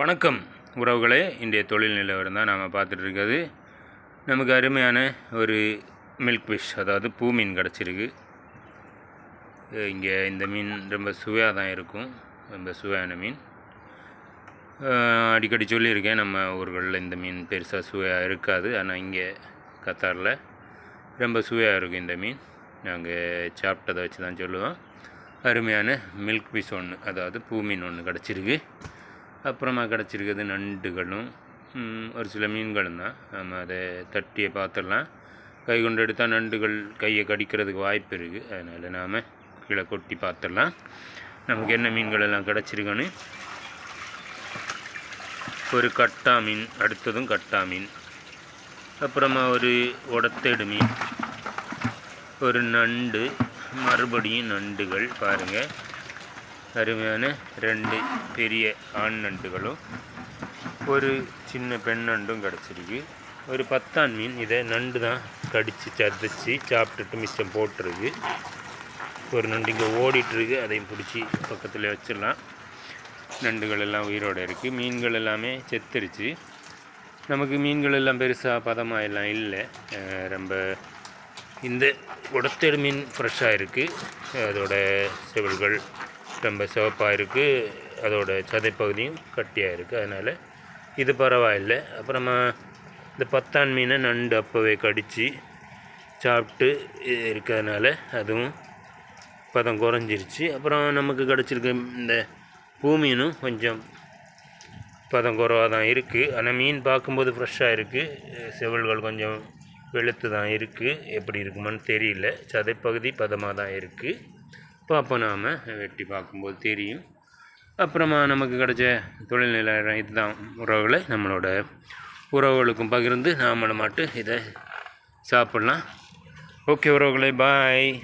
வணக்கம் உறவுகளே. இன்றைய தொழில் நிலவரம் தான் நாம் பார்த்துட்டு இருக்கிறது. நமக்கு அருமையான ஒரு மில்க் ஃபிஷ் அதாவது பூ மீன் கிடச்சிருக்கு. இங்கே இந்த மீன் ரொம்ப சுவையாக தான் இருக்கும். ரொம்ப சுவையான மீன். அடிக்கடி சொல்லியிருக்கேன் நம்ம ஊர்களில் இந்த மீன் பெருசாக சுவையாக இருக்காது. ஆனால் இங்கே கத்தாரில் ரொம்ப சுவையாக இருக்கும் இந்த மீன். நாங்கள் சாப்பிட்டதை வச்சு தான் சொல்லுவோம். அருமையான மில்க் ஃபிஷ் ஒன்று அதாவது பூ மீன் ஒன்று கிடச்சிருக்கு. அப்புறமா கிடச்சிருக்கிறது நண்டுகளும் ஒரு சில மீன்களும் தான். நம்ம அதை தட்டியை பார்த்துடலாம் கை கொண்டு எடுத்தால் நண்டுகள் கையை கடிக்கிறதுக்கு வாய்ப்பு இருக்குது அதனால் நாம் கீழே கொட்டி பார்த்துடலாம் நமக்கு என்ன மீன்கள் எல்லாம் கிடச்சிருக்குன்னு? ஒரு கட்டா மீன் அடுத்ததும் கட்டா மீன். அப்புறமா ஒரு உடத்தேடு மீன். ஒரு நண்டு மறுபடியும் நண்டுகள் பாருங்கள் அருமையான ரெண்டு பெரிய ஆண் நண்டுகளும் ஒரு சின்ன பெண் நண்டும் கிடச்சிருக்கு. ஒரு பத்தான் மீன் இதை நண்டு தான் கடித்து சதைச்சி சாப்பிட்டுட்டு மிச்சம் போட்டிருக்கு. ஒரு நண்டு இங்கே ஓடிட்டுருக்கு அதையும் பிடிச்சி பக்கத்தில் வச்சிடலாம். நண்டுகள் எல்லாம் உயிரோடு இருக்குது மீன்கள் எல்லாமே செத்துருச்சு. நமக்கு மீன்கள் எல்லாம் பெருசாக பதமாக எல்லாம் இல்லை. ரொம்ப இந்த உடத்தேடு மீன் ஃப்ரெஷ்ஷாக இருக்குது அதோட செவல்கள் ரொம்ப சிவப்பாக இருக்குது அதோட சதைப்பகுதியும் கட்டியாக இருக்குது அதனால் இது பரவாயில்லை. அப்புறமா இந்த பத்தான் மீனை நண்டு அப்போவே கடித்து சாப்பிட்டு இருக்கிறதுனால அதுவும் பதம் குறைஞ்சிருச்சு. அப்புறம் நமக்கு கிடச்சிருக்க இந்த பூமீனும் கொஞ்சம் பதம் குறைவாக தான் இருக்குது ஆனால் மீன் பார்க்கும்போது ஃப்ரெஷ்ஷாக இருக்குது செவல்கள் கொஞ்சம் வெளுத்து தான் இருக்குது எப்படி இருக்குமான்னு தெரியல. சதைப்பகுதி பதமாக தான் இருக்குது பார்ப்போம் நாம். வெட்டி பார்க்கும்போது தெரியும். அப்புறமா நமக்கு கிடைச்ச தொழில்நிலை இதுதான் உறவுகளை நம்மளோட உறவுகளுக்கும் பகிர்ந்து நாமளும் மட்டும் இதை சாப்பிட்லாம். ஓகே உறவுகளை பாய்